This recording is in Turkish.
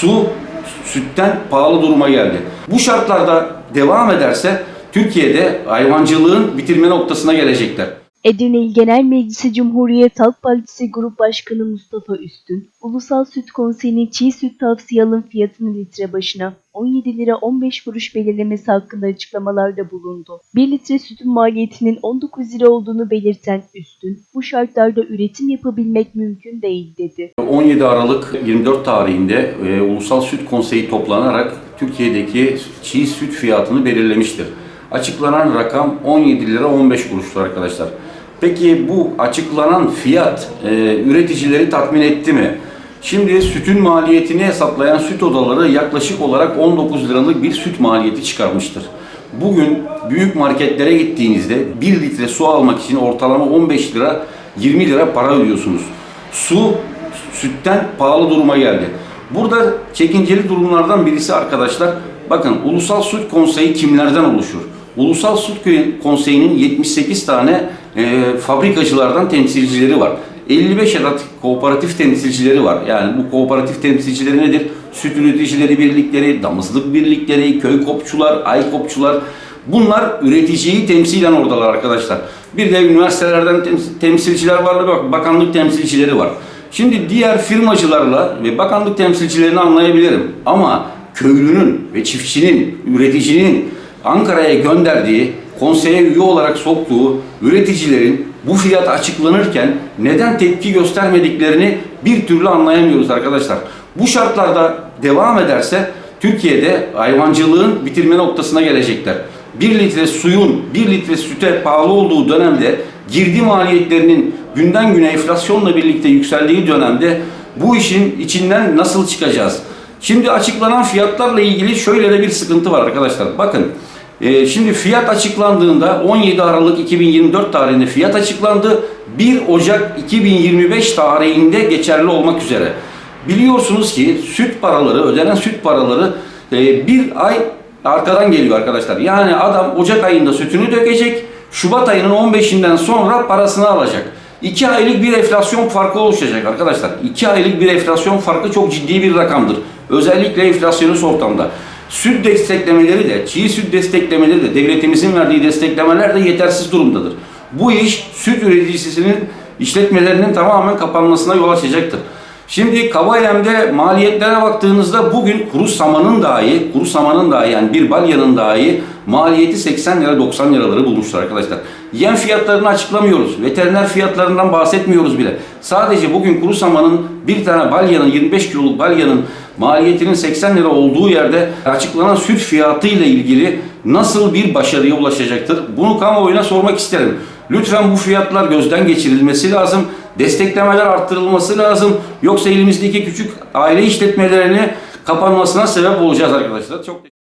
su sütten pahalı duruma geldi. Bu şartlarda devam ederse Türkiye'de hayvancılığın bitirme noktasına gelecekler. Edirne İl Genel Meclisi Cumhuriyet Halk Partisi Grup Başkanı Mustafa Üstün, Ulusal Süt Konseyi'nin çiğ süt tavsiye alım fiyatını litre başına 17 lira 15 kuruş belirlemesi hakkında açıklamalarda bulundu. 1 litre sütün maliyetinin 19 lira olduğunu belirten Üstün, bu şartlarda üretim yapabilmek mümkün değil dedi. 17 Aralık 24 tarihinde e, Ulusal Süt Konseyi toplanarak Türkiye'deki çiğ süt fiyatını belirlemiştir. Açıklanan rakam 17 lira 15 kuruştur arkadaşlar. Peki bu açıklanan fiyat e, üreticileri tatmin etti mi? Şimdi sütün maliyetini hesaplayan süt odaları yaklaşık olarak 19 liralık bir süt maliyeti çıkarmıştır. Bugün büyük marketlere gittiğinizde 1 litre su almak için ortalama 15 lira 20 lira para ödüyorsunuz. Su sütten pahalı duruma geldi. Burada çekinceli durumlardan birisi arkadaşlar bakın Ulusal Süt Konseyi kimlerden oluşur? Ulusal Süt Konseyi'nin 78 tane e, fabrikacılardan temsilcileri var. 55 adet kooperatif temsilcileri var. Yani bu kooperatif temsilcileri nedir? Süt üreticileri birlikleri, damızlık birlikleri, köy kopçular, ay kopçular. Bunlar üreticiyi temsilen oradalar arkadaşlar. Bir de üniversitelerden tems- temsilciler var, bak bakanlık temsilcileri var. Şimdi diğer firmacılarla ve bakanlık temsilcilerini anlayabilirim. Ama köylünün ve çiftçinin, üreticinin Ankara'ya gönderdiği, konseye üye olarak soktuğu üreticilerin bu fiyat açıklanırken neden tepki göstermediklerini bir türlü anlayamıyoruz arkadaşlar. Bu şartlarda devam ederse Türkiye'de hayvancılığın bitirme noktasına gelecekler. 1 litre suyun 1 litre süte pahalı olduğu dönemde girdi maliyetlerinin günden güne enflasyonla birlikte yükseldiği dönemde bu işin içinden nasıl çıkacağız? Şimdi açıklanan fiyatlarla ilgili şöyle de bir sıkıntı var arkadaşlar. Bakın e, şimdi fiyat açıklandığında 17 Aralık 2024 tarihinde fiyat açıklandı. 1 Ocak 2025 tarihinde geçerli olmak üzere. Biliyorsunuz ki süt paraları, ödenen süt paraları e, bir ay arkadan geliyor arkadaşlar. Yani adam Ocak ayında sütünü dökecek, Şubat ayının 15'inden sonra parasını alacak. 2 aylık bir enflasyon farkı oluşacak arkadaşlar. 2 aylık bir enflasyon farkı çok ciddi bir rakamdır. Özellikle enflasyonist ortamda. Süt desteklemeleri de, çiğ süt desteklemeleri de, devletimizin verdiği desteklemeler de yetersiz durumdadır. Bu iş süt üreticisinin işletmelerinin tamamen kapanmasına yol açacaktır. Şimdi Kabayem'de maliyetlere baktığınızda bugün kuru samanın dahi, kuru samanın dahi yani bir balyanın dahi maliyeti 80 lira 90 liraları bulmuşlar arkadaşlar. Yem fiyatlarını açıklamıyoruz. Veteriner fiyatlarından bahsetmiyoruz bile. Sadece bugün kuru samanın bir tane balyanın 25 kiloluk balyanın maliyetinin 80 lira olduğu yerde açıklanan süt fiyatı ile ilgili nasıl bir başarıya ulaşacaktır? Bunu kamuoyuna sormak isterim. Lütfen bu fiyatlar gözden geçirilmesi lazım. Desteklemeler arttırılması lazım. Yoksa elimizdeki küçük aile işletmelerine kapanmasına sebep olacağız arkadaşlar. Çok